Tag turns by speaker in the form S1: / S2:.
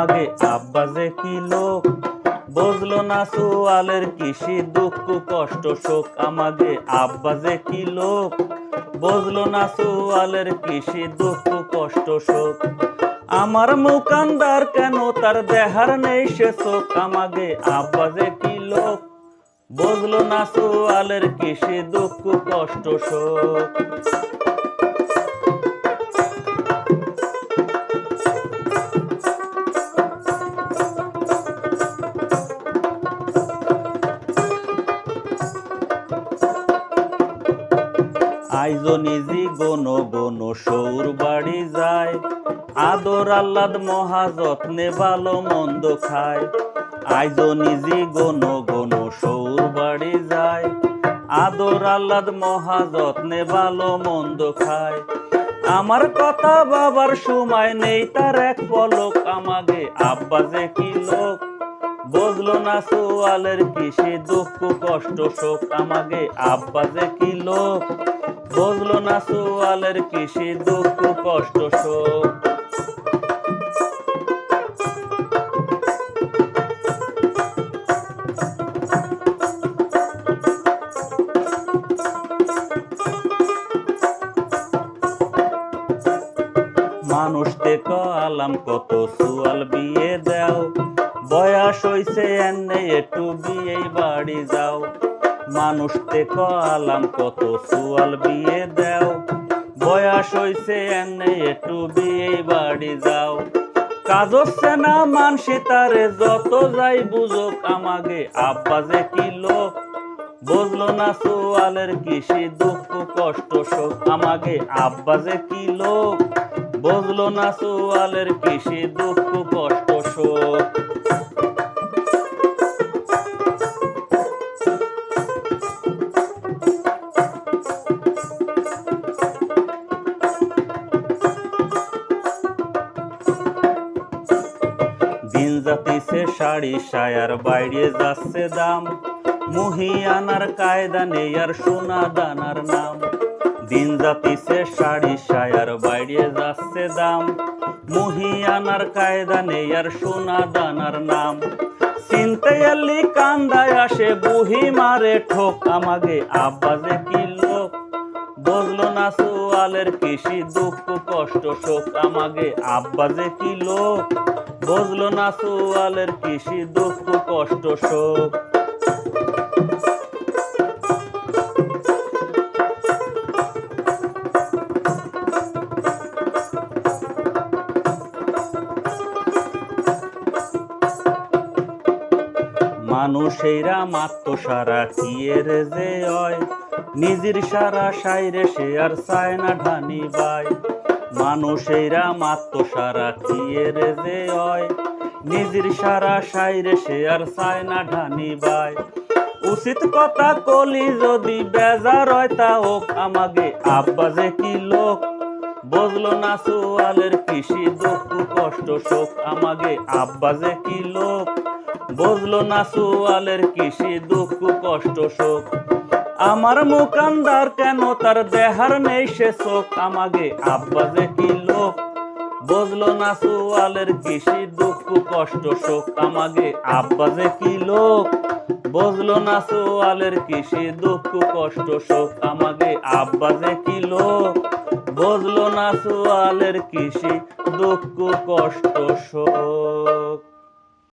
S1: আব্বা যে কি লোক? বুঝলো না সুয়ালের কৃষি দুঃখ, কষ্ট, শোক আমাগে আব্বা যে কি লোক? বুঝলো না সুয়ালের কৃষি দুঃখ, কষ্ট, শোক? আমার মুকান্দার কেন তার দেহার নেই সে চোখ আমাগে আব্বা যে কি লোক? বুঝলো না সুয়ালের কৃষি দুঃখ, কষ্ট, শোক? আইজো নিজি গন গন সৌর বাড়ি যায়। আদর আল্লাদ মহাযত্নে ভালো মন্দ খায়। আইজো নিজি গন গন সৌর বাড়ি যায়। আদর আল্লাদ মহাযত্নে ভালো মন্দ খায়। আমার কথা বাবার সময় নেই, তার এক পলক আমাগে আব্বা যে কি লোক? বুঝলো না সোয়ালের কৃষি দুঃখ, কষ্ট, শোক আমাগে আব্বা যে কি লোক? বুঝলো না সোয়ালের কৃষি দুঃখ, কষ্ট মানুষ দেখো আলাম কত সুয়াল বিয়ে দাও। বয়স হইছে এনে একটু বিয়ে বাড়ি যাও। মানুষ দেখো আলাম কত সুয়াল বিয়ে দাও। বয়স হইছে এনে একটু বিয়ে বাড়ি যাও। কাজ হচ্ছে না মানসি তারে যত যাই বুঝোক আমাকে আব্বা যে কি লোক। বুঝলো না সোয়ালের কৃষি দুঃখ কষ্ট শোক, আমাকে আব্বা যে কি লোক। বুঝলো না সোয়ালের কৃষি দুঃখ কষ্ট যাতিছে শাড়ি সায়ার, বাইরে যাচ্ছে দাম। মুহিয়ানার কায়দা নেই আর সোনা দানার নাম। দিন যাতিছে শাড়ি সায়ার, বাইরে যাচ্ছে দাম। মুহিয়ানার কায়দা নেই আর সোনা দানার নাম। চিনতে এলি কান্দায় আসে, বুহি মারে ঠোক। আমাগে আব্বা যে কি লোক? বুঝলো না সোয়ালের কৃষি দুঃখ, কষ্ট, শোক। আমাগে আব্বা যে কি লোক? বুঝলো না সোয়ালের কৃষি দুঃখ, কষ্ট, শোক। মানুষেরা মাত্র সারা কিয়ের যে হয় নিজের সারা সাইরে সে আর চায় না ঢানি বাই। মানুষেরা মাত্র সারা কিয়ের যে হয় নিজের সারা সাইরে সে আর চায় না ঢানি বাই। উচিত কথা কলি যদি বেজার হয় তা হোক আমাকে আব্বা যে কি লোক? বজলো না সোয়ালের কৃষি দুঃখ কষ্ট শোক, আমাগে আব্বা যে কি লোক? বুঝলো না সোয়ালের কৃষি দুঃখ, কষ্ট, শোক। আমার মুকান্দার কেন? তার দেহার নেই সে চোখ আমাগে আব্বা যে কি লোক? বুঝলো না সোয়ালের কৃষি দুঃখ, কষ্ট, শোক। আমাগে আব্বা যে কি লোক? বুঝলো না সোয়ালের কৃষি দুঃখ, কষ্ট, শোক। আমাগে আব্বা যে কি লোক? বুঝলো না সোয়ালের কৃষি দুঃখ, কষ্ট, শোক।